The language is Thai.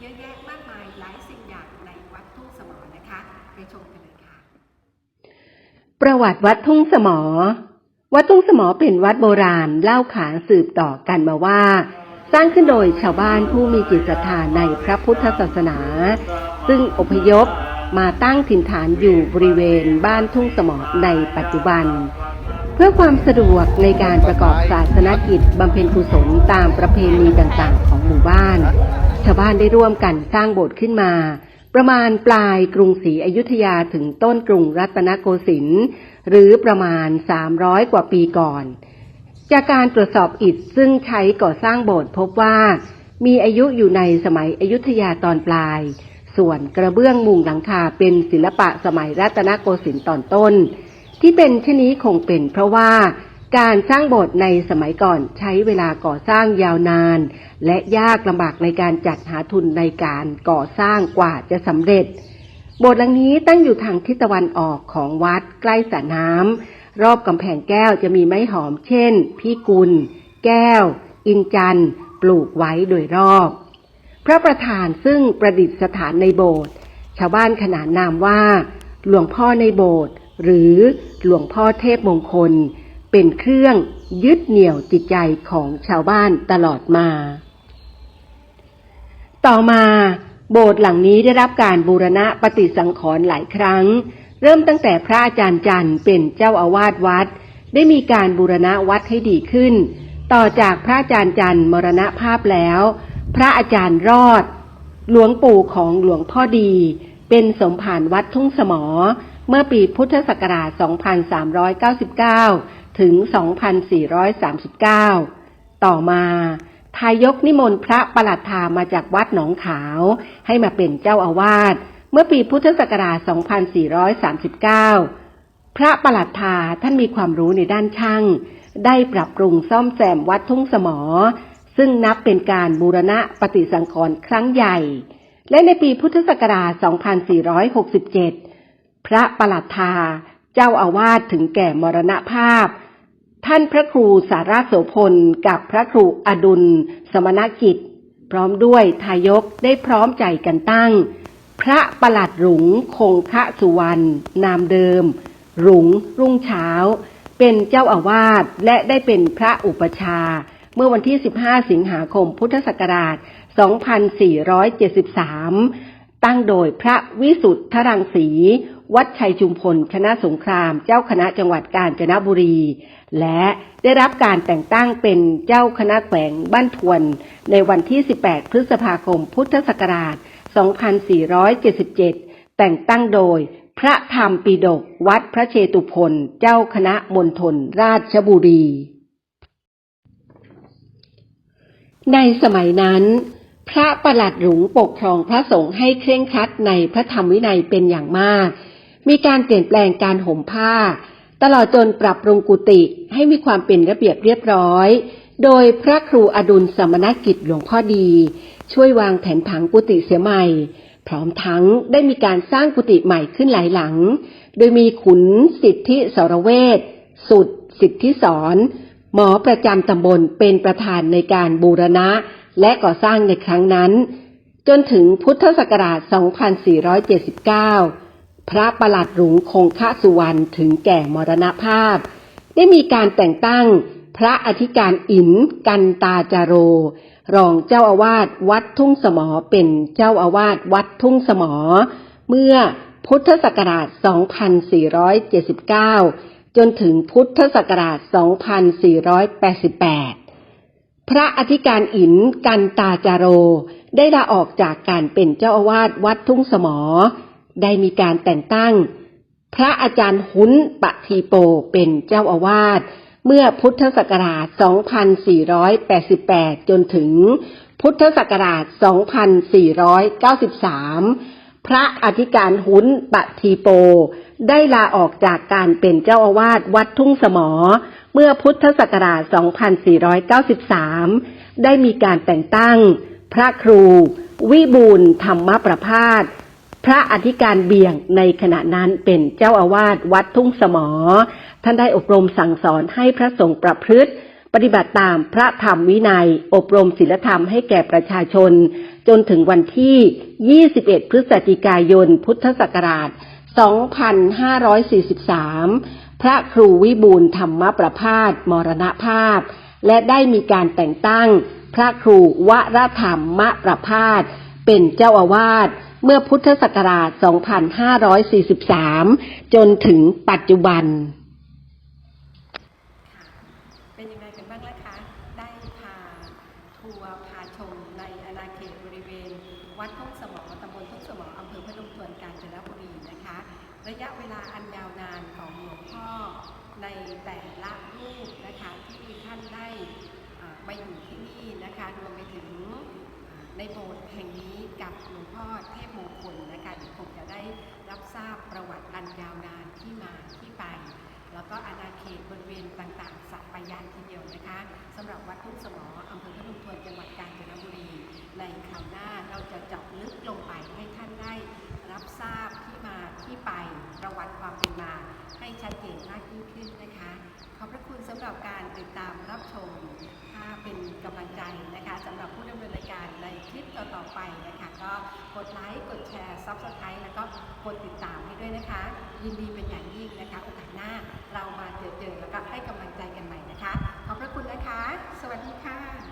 เยอะแยะมากมายหลายสิ่งอย่างในวัดทุ่งสมรนะคะไปชมกันเลยค่ะ ประวัติวัดทุ่งสมอ วัดทุ่งสมอเป็นวัดโบราณเล่าขานสืบต่อกันมาว่า สร้างขึ้นโดยชาวบ้านผู้มีจิตศรัทธาในพระพุทธศาสนา ซึ่งอพยพมาตั้งถิ่นฐานอยู่บริเวณบ้านทุ่งสมอในปัจจุบัน เพื่อความสะดวกในการประกอบศาสนกิจบำเพ็ญกุศลตามประเพณีต่างๆของหมู่บ้าน ชาวบ้านได้ร่วมกันสร้างโบสถ์ขึ้นมา ประมาณปลายกรุงศรีอยุธยาถึงต้นกรุงรัตนโกสินทร์หรือประมาณ 300 กว่าปีก่อน จากการตรวจสอบอิฐซึ่งใช้ก่อสร้างโบสถ์พบว่ามีอายุอยู่ในสมัยอยุธยาตอนปลาย ส่วนกระเบื้องมุงหลังคาเป็นศิลปะสมัยรัตนโกสินทร์ตอนต้น ที่เป็นเช่นนี้คงเป็นเพราะว่า การสร้างโบสถ์ในสมัยก่อนใช้เวลาก่อสร้างยาวนาน และยากลำบากในการจัดหาทุนในการก่อสร้างกว่าจะสำเร็จ โบสถ์หลังนี้ตั้งอยู่ทางทิศตะวันออกของวัดใกล้สระน้ำรอบกำแพงแก้วจะมีไม้หอมเช่น พี่กุล แก้ว อินจันปลูกไว้โดยรอบ พระประธานซึ่งประดิษฐานในโบสถ์ชาวบ้านขนานนามว่า หลวงพ่อในโบสถ์หรือหลวงพ่อเทพมงคล เป็นเครื่องยึดเหนี่ยวจิตใจของชาวบ้านตลอดมา ต่อมาโบสถ์หลังนี้ได้รับการบูรณะปฏิสังขรณ์หลายครั้ง เริ่มตั้งแต่พระอาจารย์จันทร์เป็นเจ้าอาวาสวัด ได้มีการบูรณะวัดให้ดีขึ้น ต่อจากพระอาจารย์จันทร์มรณภาพแล้ว พระอาจารย์รอด หลวงปู่ของหลวงพ่อดี เป็นสมภารวัดทุ่งสมอ เมื่อปีพุทธศักราช 2399 ถึง 2439 ต่อมาทายกนิมนต์พระประหลัดธามาจากวัดหนองขาว ให้มาเป็นเจ้าอาวาส เมื่อปีพุทธศักราช 2439 พระประหลัดธาท่านมีความรู้ในด้านช่าง ได้ปรับปรุงซ่อมแซมวัดทุ่งสมอ ซึ่งนับเป็นการบูรณะปฏิสังขรณ์ครั้งใหญ่ และในปีพุทธศักราช 2467 พระประหลัดธาเจ้าอาวาสถึงแก่มรณภาพ ท่านพระครูสาราโสพลกับพระครูอดุล สมณกิจ พร้อมด้วยทายกได้พร้อมใจกันตั้ง พระประหลัดหลุงคงคะสุวรรณนามเดิม หลุงรุ่งเช้า เป็นเจ้าอาวาสและได้เป็นพระอุปชา เมื่อวันที่ 15 สิงหาคมพุทธศักราช 2473 ตั้งโดยพระวิสุทธรังสี วัดชัยชุมพล ชนะสงคราม เจ้าคณะจังหวัดกาญจนบุรี และได้รับการแต่งตั้งเป็นเจ้าคณะแขวงบ้านทวน ในวันที่ 18 พฤษภาคม พุทธศักราช 2477 แต่งตั้งโดยพระธรรมปิฎกวัดพระเชตุพนเจ้าคณะมณฑลราชบุรี ในสมัยนั้น พระประหลัดหลวงปกครองพระสงฆ์ให้เคร่งครัดในพระธรรมวินัยเป็นอย่างมาก มีการเปลี่ยนแปลงการห่มผ้า ตลอดจนปรับปรุงกุฏิให้มีความเป็นระเบียบเรียบร้อย โดยพระครูอดุลสมณกิจหลวงพ่อดี ช่วยวางแผนผังกุฏิเสียใหม่ พร้อมทั้งได้มีการสร้างกุฏิใหม่ขึ้นหลายหลัง โดยมีขุนสิทธิสรเวชสุดสิทธิสอนหมอประจำตำบลเป็นประธานในการบูรณะและก่อสร้างในครั้งนั้น จนถึงพุทธศักราช 2479 พระประหลัดหลวงคงคะสุวรรณถึงแก่มรณภาพ ได้มีการแต่งตั้งพระอธิการอินกันตาจาโร รองเจ้าอาวาสวัดทุ่งสมอเป็นเจ้าอาวาสวัดทุ่งสมอ เมื่อพุทธศักราช 2479 จนถึงพุทธศักราช 2488 พระอธิการอินกันตาจาโร ได้ลาออกจากการเป็นเจ้าอาวาสวัดทุ่งสมอ ได้มีการแต่งตั้ง พระอาจารย์หุนปะทีโปเป็นเจ้าอาวาสเมื่อพุทธศักราช 2488 จนถึง พุทธศักราช 2493 พระอธิการหุนปะทีโป ได้ลาออกจากการเป็นเจ้าอาวาสวัดทุ่งสมอ เมื่อพุทธศักราช 2493 ได้มีการแต่งตั้ง พระครู วิบูลธรรมประพาส พระอธิการเบี่ยงในขณะนั้นเป็นเจ้าอาวาสวัดทุ่งสมอ ท่านได้อบรมสั่งสอนให้พระสงฆ์ประพฤติ ปฏิบัติตามพระธรรมวินัย อบรมศีลธรรมให้แก่ประชาชน จนถึงวันที่ 21 พฤศจิกายน พุทธศักราช 2543 พระครูวิบูลธรรมประพาสมรณภาพ และได้มีการแต่งตั้ง พระครูวรธรรมประพาสเป็นเจ้าอาวาส เมื่อพุทธศักราช 2543 จนถึงปัจจุบัน เป็นยังไงกันบ้างล่ะคะ ได้พาทัวร์พาชมในอาณาเขตบริเวณ วัดทุ่งสมอตำบลทุ่งสมออำเภอพนมทวนกาญจนบุรีนะคะ ระยะเวลาอันยาวนานของหลวงพ่อในแต่ละรูปนะคะที่ท่านได้มาอยู่ที่นี่นะคะรวมไปถึง ในโบสถ์แห่งนี้กับหลวงพ่อเทพมงคลนะคะเดี๋ยวคงจะได้รับทราบประวัติอันยาวนานที่มาที่ไป แล้วก็อาณาเขตบริเวณต่างๆ สัปปายานทีเดียวนะคะสำหรับวัดทุ่งสมออำเภอพนมทวนจังหวัดกาญจนบุรี ในคราวหน้าเราจะเจาะลึกลงไปให้ท่านได้รับทราบที่มาที่ไปประวัติความเป็นมา ให้ชัดเจนมากยิ่งขึ้นนะคะ ขอบพระคุณสำหรับการติดตามรับชมถ้าเป็นกำลังใจนะคะ คลิปต่อๆไปนะคะก็กดไลค์กดแชร์ซับสไครต์แล้วก็กดติดตามให้ด้วยนะคะ ยินดีเป็นอย่างยิ่งนะคะ โอกาสหน้าเรามาเจอเจอแล้วก็ให้กำลังใจกันใหม่นะคะ ขอบพระคุณนะคะ สวัสดีค่ะ